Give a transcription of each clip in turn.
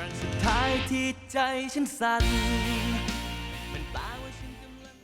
ครั้งสุดท้ายที่ใจฉันสั่นมันแปลว่าฉันกำลัง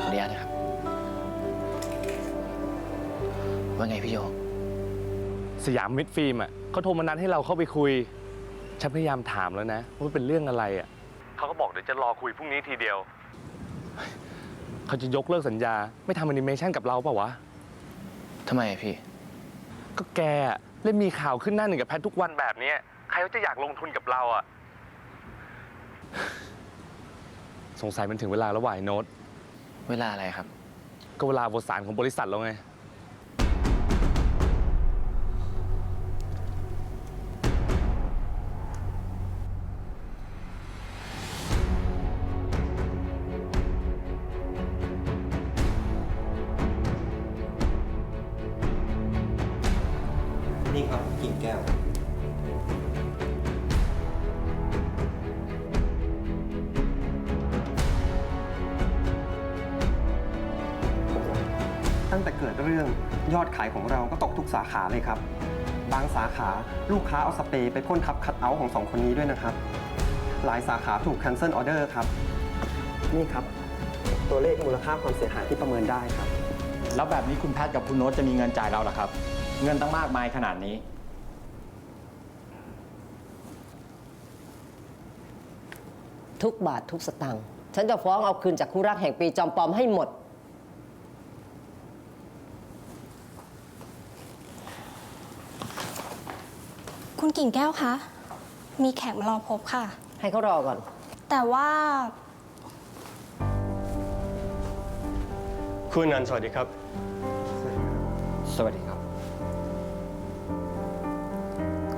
ขออนุญาตนะครับ ว่าไงพี่โยสยามมิดฟิล์มอะเขาโทรมานัดให้เราเข้าไปคุย ฉันพยายามถามแล้วนะว่าเป็นเรื่องอะไรอะเขาก็บอกเดี๋ยวจะรอคุยพรุ่งนี้ทีเดียว เขาจะยกเลิกสัญญา ไม่ทำแอนิเมชันกับเราเปล่าวะ ทำไมอะพี่ ก็แกอะเล่นมีข่าวขึ้นหน้าหนึ่งกับแพททุกวันแบบเนี้ยใครเขาจะอยากลงทุนกับเราอะ สงสัยมันถึงเวลาแล้ววายโน้ตเวลาอะไรครับ ก็เวลาบทสารของบริษัทเราไง ยอดขายของเราก็ตกทุกสาขาเลยครับ บางสาขาลูกค้าเอาสเปรย์ไปพ่นทับคัดเอาท์ของสองคนนี้ด้วยนะครับ หลายสาขาถูก cancel order ครับ นี่ครับ ตัวเลขมูลค่าความเสียหายที่ประเมินได้ครับ แล้วแบบนี้คุณแพทย์กับคุณโน้ตจะมีเงินจ่ายเราเหรอครับ เงินตั้งมากมายขนาดนี้ ทุกบาททุกสตางค์ฉันจะฟ้องเอาคืนจากคู่รักแห่งปีจอมปลอมให้หมด คุณกิ่งแก้วคะ มีแขกมารอพบค่ะ ให้เขารอก่อน แต่ว่า คุณนันสวัสดีครับ สวัสดีครับ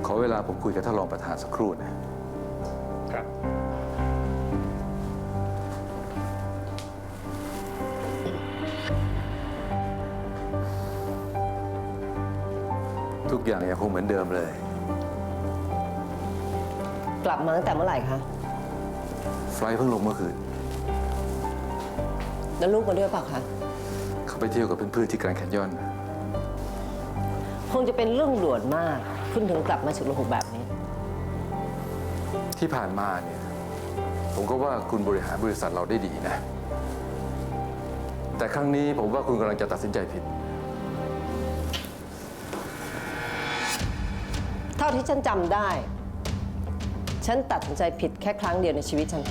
ขอเวลาผมคุยกับท่านรองประธานสักครู่นะ ครับ ทุกอย่างยังคงเหมือนเดิมเลย กลับมาตั้งแต่เมื่อไหร่คะ ไฟล์เพิ่งลงเมื่อคืน แล้วลูกมาด้วยเปล่าคะ เขาไปเที่ยวกับเพื่อนๆที่แกรนด์แคนยอน คงจะเป็นเรื่องด่วนมากคุณถึงกลับมาฉุกละหุกแบบนี้ ที่ผ่านมาเนี่ย ผมก็ว่าคุณบริหารบริษัทเราได้ดีนะ แต่ครั้งนี้ผมว่าคุณกำลังจะตัดสินใจผิด เท่าที่ฉันจำได้ ฉันตัดสินใจผิดแค่ครั้งเดียวในชีวิตฉัน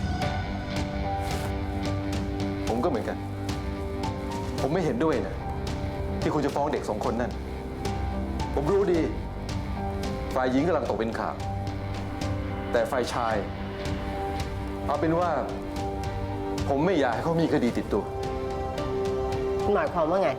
ผมก็เหมือนกัน ผมไม่เห็นด้วยนะ ที่คุณจะฟ้องเด็กสองคนนั่น ผมรู้ดี ฝ่ายหญิงกำลังตกเป็นข่าว แต่ฝ่ายชาย เอาเป็นว่า ผมไม่อยากให้เขามีคดีติดตัวคุณหมายความว่าไง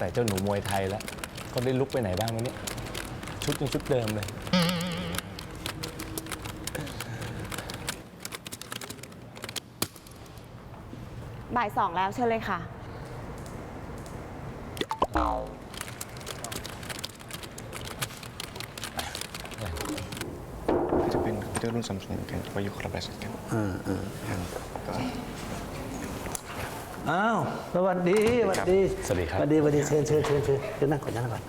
แต่เจ้าหนูมวยไทยแล้วเขาได้ลุกไปไหนบ้างไหมเนี่ยชุดยังชุดเดิมเลย บ่ายสองแล้วเชิญเลยค่ะ จะเป็นคอมพิวเตอร์รุ่นซัมซุงกันว่าอยู่คนละบริษัทกัน อ้าวสวัสดีสวัสดีสวัสดีครับ สวัสดีสวัสดีเชิญเชิญเชิญเชิญเชิญนั่งก่อนนั่งก่อน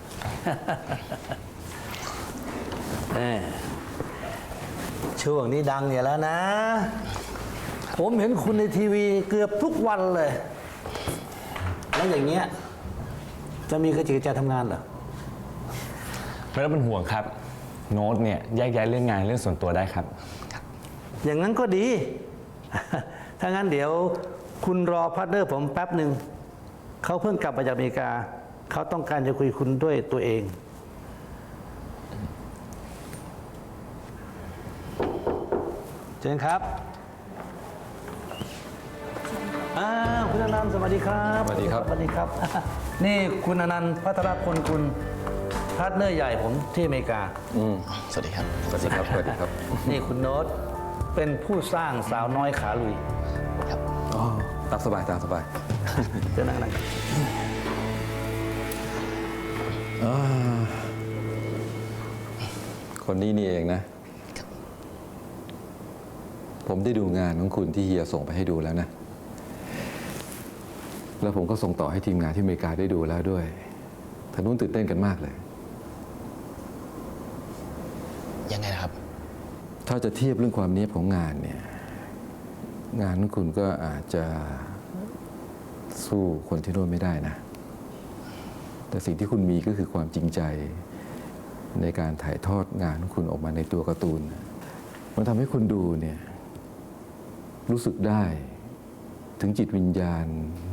แหมช่วงนี้ดังอยู่แล้วนะ ผมเห็นคุณในทีวีเกือบทุกวันเลย แล้วอย่างเงี้ย จะมีกระจิกกระใจทำงานเหรอไม่ต้องเป็นห่วงครับ โน้ตเนี่ยแยกย้ายเรื่องงานเรื่องส่วนตัวได้ครับ อย่างนั้นก็ดี ถ้างั้นเดี๋ยว คุณรอพาร์ทเนอร์ผมแป๊บหนึ่งเขาเพิ่งกลับมาจากอเมริกา เขาต้องการจะคุยคุณด้วยตัวเองเชิญครับอ้าวคุณอนันต์สวัสดีครับสวัสดีครับ สวัสดีครับ นี่คุณอนันต์พัทรพลคุณพาร์ทเนอร์ใหญ่ผมที่อเมริกา อืมสวัสดีครับ สวัสดีครับ สวัสดีครับ นี่คุณโน้ตเป็นผู้สร้างสาวน้อยขาลุยอ๋อ ตามสบายตามสบายเจ้าหน้าที่อ่าคนนี้นี่เองนะ ผมได้ดูงานของคุณที่เฮียส่งไปให้ดูแล้วนะ แล้วผมก็ส่งต่อให้ทีมงานที่อเมริกาได้ดูแล้วด้วยทางนู้นตื่นเต้นกันมากเลย ยังไงนะครับ ถ้าจะเทียบเรื่องความเนียบของงานเนี่ย งานของคุณก็อาจจะสู้คนที่โน่นไม่ได้นะ แต่สิ่งที่คุณมีก็คือความจริงใจในการถ่ายทอดงานของคุณออกมาในตัวการ์ตูน มันทำให้คุณดูเนี่ยรู้สึกได้ถึงจิตวิญญาณ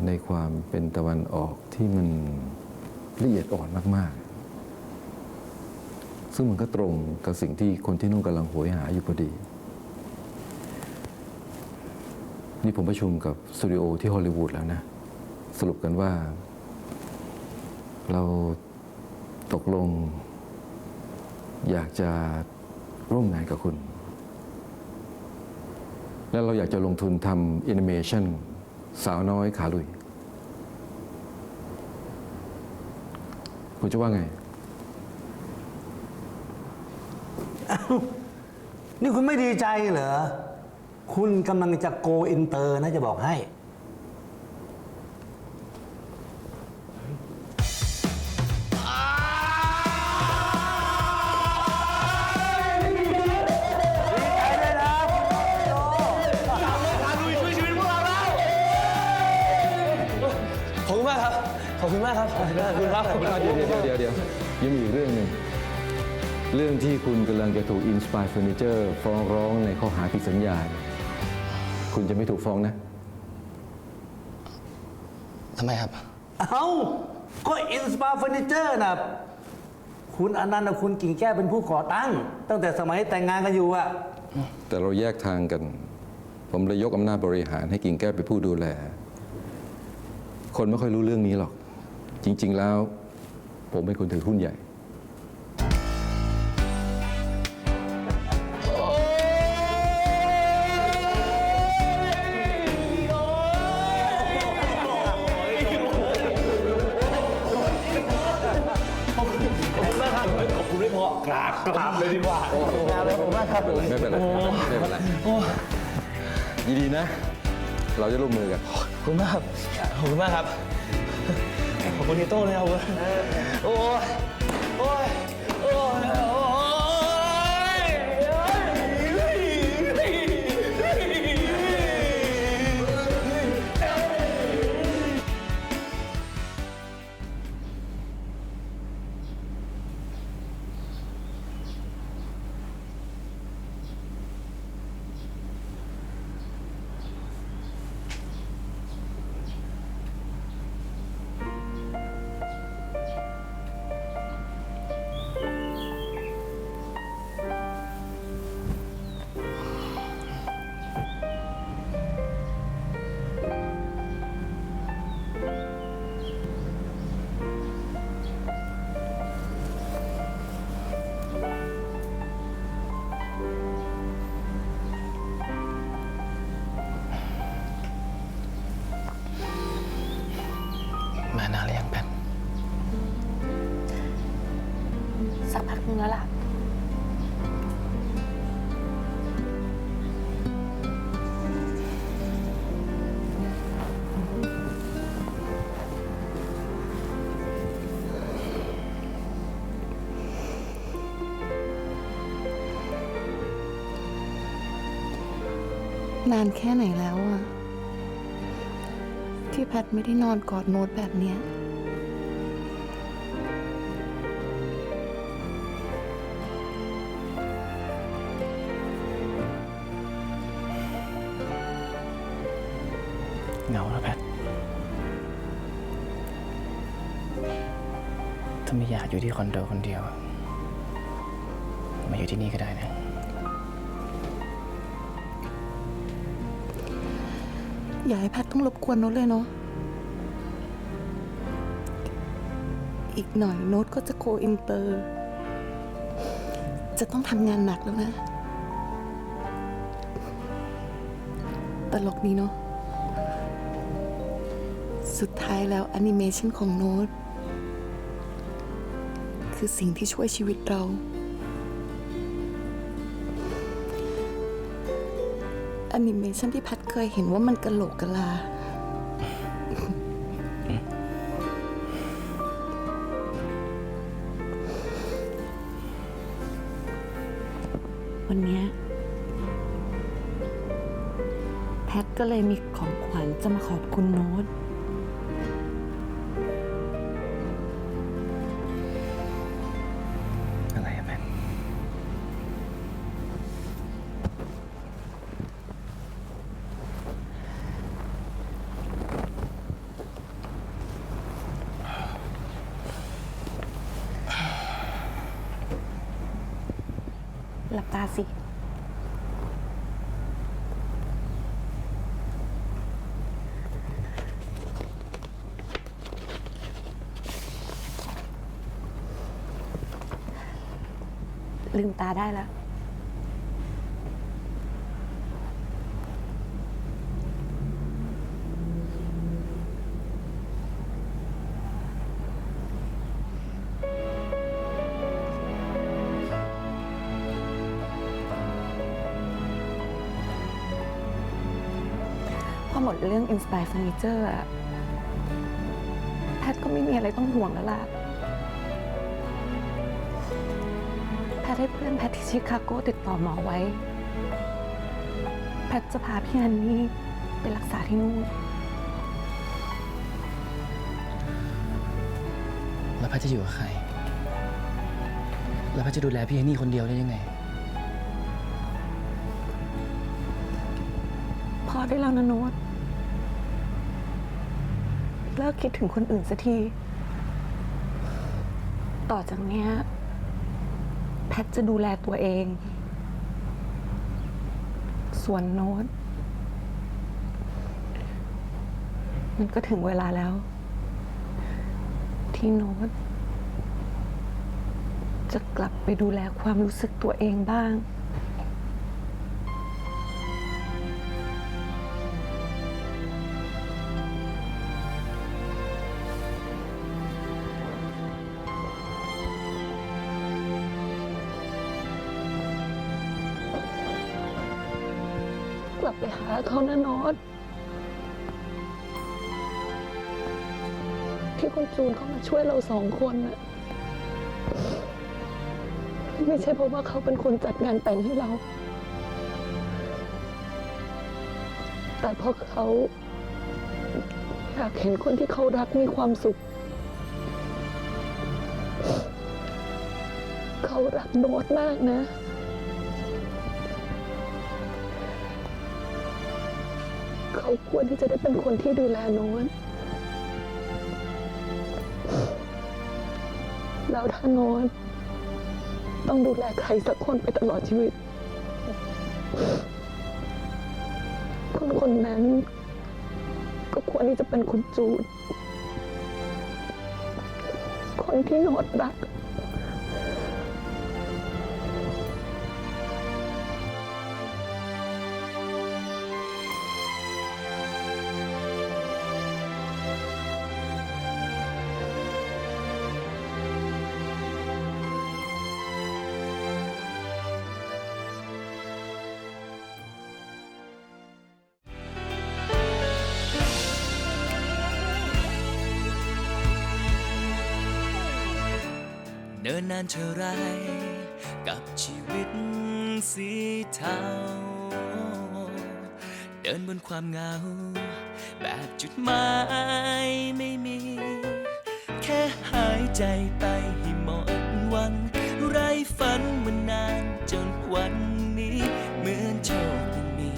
ในความเป็นตะวันออกที่มันละเอียดอ่อนมากๆ ซึ่งมันก็ตรงกับสิ่งที่คนที่นู่นกำลังโหยหาอยู่พอดี นี่ผมประชุมกับสตูดิโอที่ฮอลลีวูดแล้วนะ สรุปกันว่า เราตกลง อยากจะร่วมงานกับคุณ และเราอยากจะลงทุนทำแอนิเมชันสาวน้อยขาลุย คุณจะว่าไง นี่คุณไม่ดีใจเหรอ คุณกำลังจะโกอินเตอร์นะจะบอกให้ ขอบคุณมากครับ ขอบคุณมากครับขอบคุณครับเดี๋ยวเดี๋ยวเดี๋ยวเดี๋ยวยังมีอีกเรื่องหนึ่งเรื่องที่คุณกำลังจะถูกอินสปายเฟอร์นิเจอร์ฟ้องร้องในข้อหาผิดสัญญา คุณจะไม่ถูกฟ้องนะ ทำไมครับ เอ้าก็อินสปาเฟอร์นิเจอร์นะคุณอนันต์กับคุณกิ่งแก้วเป็นผู้ก่อตั้ง ตั้งแต่สมัยแต่งงานกันอยู่อะแต่เราแยกทางกัน ผมเลยยกอำนาจบริหารให้กิ่งแก้วเป็นผู้ดูแล คนไม่ค่อยรู้เรื่องนี้หรอก จริง ๆ แล้ว ผมเป็นคนถือหุ้นใหญ่ ไม่เป็นไรยินดีนะ เราจะร่วมมือกัน ขอบคุณมากครับขอบคุณมากครับ ขอบคุณเฮียโต้เลยครับผมโอ้ยโอ้ยโอ้ย มานานหรือยังแพทสักพักนึงแล้วล่ะ นานแค่ไหนแล้วอะ ที่แพทไม่ได้นอนกอดโน้ตแบบเนี้ยเหงาแล้วแพทถ้าไม่อยากอยู่ที่คอนโดคนเดียว มาอยู่ที่นี่ก็ได้นะ อย่าให้แพทต้องรบกวนโน้ตเลยเนาะ อีกหน่อยโน้ตก็จะโกอินเตอร์ จะต้องทำงานหนักแล้วนะ ตลกดีเนาะ สุดท้ายแล้วแอนิเมชันของโน้ต คือสิ่งที่ช่วยชีวิตเรา อนิเมชันที่แพทเคยเห็นว่ามันกระโหลกกะลา วันเนี้ยแพทก็เลยมีของขวัญจะมาขอบคุณโน้ตาสิ ลืมตาได้แล้ว อหมดเรื่อง Inspire Furniture อะแพทย์ก็ไม่มีอะไรต้องห่วงแล้วล่ะ แพทย์ให้เพื่อนแพทย์ที่ชิคาโกติดต่อหมอไว้ แพทย์จะพาพี่ฮันนี่ไปรักษาที่นู่น แล้วแพทย์จะอยู่กับใคร แล้วแพทย์จะดูแลพี่ฮันนี่คนเดียวได้ยังไง พอได้แล้วนะโน้ต เลิกคิดถึงคนอื่นสักที ต่อจากเนี้ยแพทจะดูแลตัวเอง ส่วนโน้ต มันก็ถึงเวลาแล้ว ที่โน้ตจะกลับไปดูแลความรู้สึกตัวเองบ้าง เขานะนอตที่คุณจูนเขามาช่วยเราสองคนน่ะไม่ใช่เพราะว่าเขาเป็นคนจัดงานแต่งให้เรา แต่เพราะเขาอยากเห็นคนที่เขารักมีความสุข เขารักโน้ตมากนะ ควรที่จะได้เป็นคนที่ดูแลโน้ตแล้วถ้าโน้ตต้องดูแลใครสักคนไปตลอดชีวิต คนคนนั้น ก็ควรที่จะเป็นคุณจูด คนที่โน้ตรัก นินนานเท่าไร กับชีวิตสีเทา เดินบนความเหงา แบบจุดหมายไม่มี แค่หายใจไปให้หมดวัน ไรฝันมานานจนวันนี้ เหมือนโชคยังมี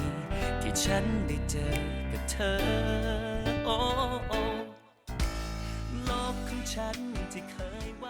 ที่ฉันได้เจอกับเธอ โอ้โอ้โลกของฉันที่เคยว่า